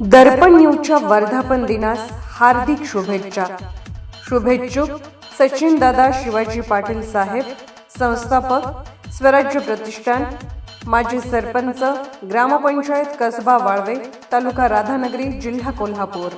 दर्पण न्यूजच्या वर्धापन दिनास हार्दिक शुभेच्छा. शुभेच्छुक सचिन दादा शिवाजी पाटील साहेब संस्थापक स्वराज्य प्रतिष्ठान माजी सरपंच ग्रामपंचायत कसबा वाळवे तालुका राधानगरी जिल्हा कोल्हापूर.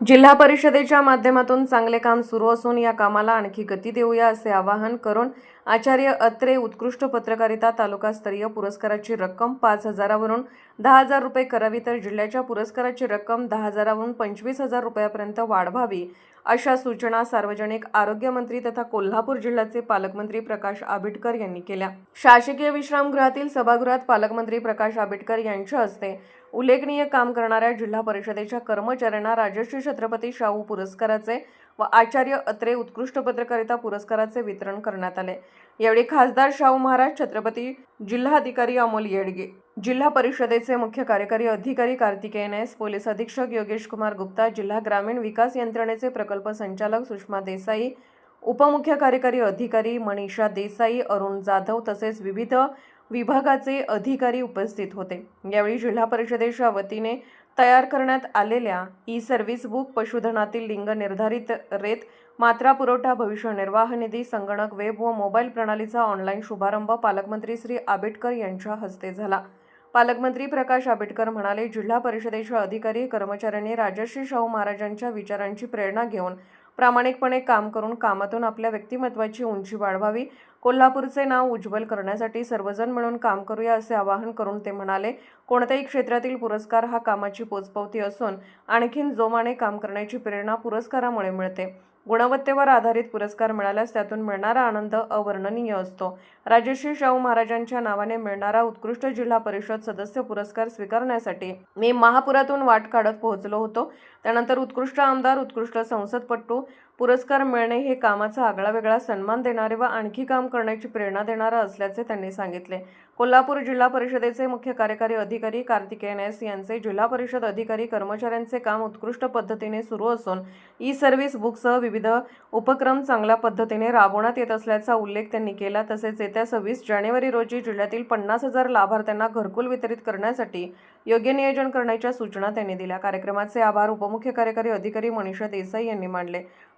जिल्हा परिषदेच्या माध्यमातून चांगले काम सुरू असून या कामाला आणखी गती देऊया असे आवाहन करून आचार्य अत्रे उत्कृष्ट पत्रकारिता तालुकास्तरीय पुरस्काराची रक्कम पाच हजारावरून दहा हजार रुपये करावी तर जिल्ह्याच्या पुरस्काराची रक्कम दहा हजारावरून पंचवीस हजार रुपयापर्यंत वाढवावी अशा सूचना सार्वजनिक आरोग्यमंत्री तथा कोल्हापूर जिल्ह्याचे पालकमंत्री प्रकाश आबिटकर यांनी केल्या. शासकीय विश्रामगृहातील सभागृहात पालकमंत्री प्रकाश आबिटकर यांच्या हस्ते उल्लेखनीय काम करणाऱ्या जिल्हा परिषदेच्या कर्मचाऱ्यांना राजश्री छत्रपती शाहू पुरस्काराचे व आचार्य अत्रे उत्कृष्ट पत्रकारिता पुरस्काराचे वितरण करण्यात आले. यावेळी खासदार शाहू महाराज छत्रपती जिल्हाधिकारी अमोल येडगे जिल्हा परिषदेचे मुख्य कार्यकारी अधिकारी कार्तिकेय एस पोलीस अधीक्षक योगेश कुमार गुप्ता जिल्हा ग्रामीण विकास यंत्रणेचे प्रकल्प संचालक सुषमा देसाई उपमुख्य कार्यकारी अधिकारी मनीषा देसाई अरुण जाधव तसेच विविध विभागाचे अधिकारी उपस्थित होते. यावेळी जिल्हा परिषदेच्या वतीने तयार करण्यात आलेल्या ई सर्व्हिस बुक पशुधनातील लिंग निर्धारित रेत मात्रा पुरवठा भविष्य निर्वाह निधी संगणक वेब व मोबाईल प्रणालीचा ऑनलाईन शुभारंभ पालकमंत्री श्री आंबेडकर यांच्या हस्ते झाला. पालकमंत्री प्रकाश आंबेडकर म्हणाले जिल्हा परिषदेच्या अधिकारी कर्मचाऱ्यांनी राजश्री शाहू महाराजांच्या विचारांची प्रेरणा घेऊन प्रामाणिकपणे काम करून कामातून आपल्या व्यक्तिमत्वाची उंची वाढवावी. कोल्हापूरचे नाव उज्ज्वल करण्यासाठी सर्वजण मिळून काम करूया असे आवाहन करून ते म्हणाले. कोणत्याही क्षेत्रातील पुरस्कार हा कामाची पोचपावती असून आणखीन जोमाने काम करण्याची प्रेरणा पुरस्कारामुळे मिळते. गुणवत्तेवर आधारित पुरस्कार मिळाल्यास त्यातून मिळणारा आनंद अवर्णनीय असतो. राजश्री शाहू महाराजांच्या नावाने मिळणारा उत्कृष्ट जिल्हा परिषद सदस्य पुरस्कार स्वीकारण्यासाठी मी महापुरातून वाट काढत पोहोचलो होतो. त्यानंतर उत्कृष्ट आमदार उत्कृष्ट संसदपटू पुरस्कार मिळणे हे कामाचा आगळा वेगळा सन्मान देणारे व आणखी काम करण्याची प्रेरणा देणारं असल्याचे त्यांनी सांगितले. कोल्हापूर जिल्हा परिषदेचे मुख्य कार्यकारी अधिकारी कार्तिकेयन एस यांचे जिल्हा परिषद अधिकारी कर्मचाऱ्यांचे काम उत्कृष्ट पद्धतीने सुरू असून ई सर्व्हिस बुकसह विविध उपक्रम चांगल्या पद्धतीने राबवण्यात येत असल्याचा उल्लेख त्यांनी केला. तसेच येत्या सव्वीस जानेवारी रोजी जिल्ह्यातील पन्नास हजार लाभार्थ्यांना घरकुल वितरित करण्यासाठी योग्य नियोजन करण्याच्या सूचना त्यांनी दिल्या. कार्यक्रमाचे आभार उपमुख्य कार्यकारी अधिकारी मनीषा देसाई यांनी मानले.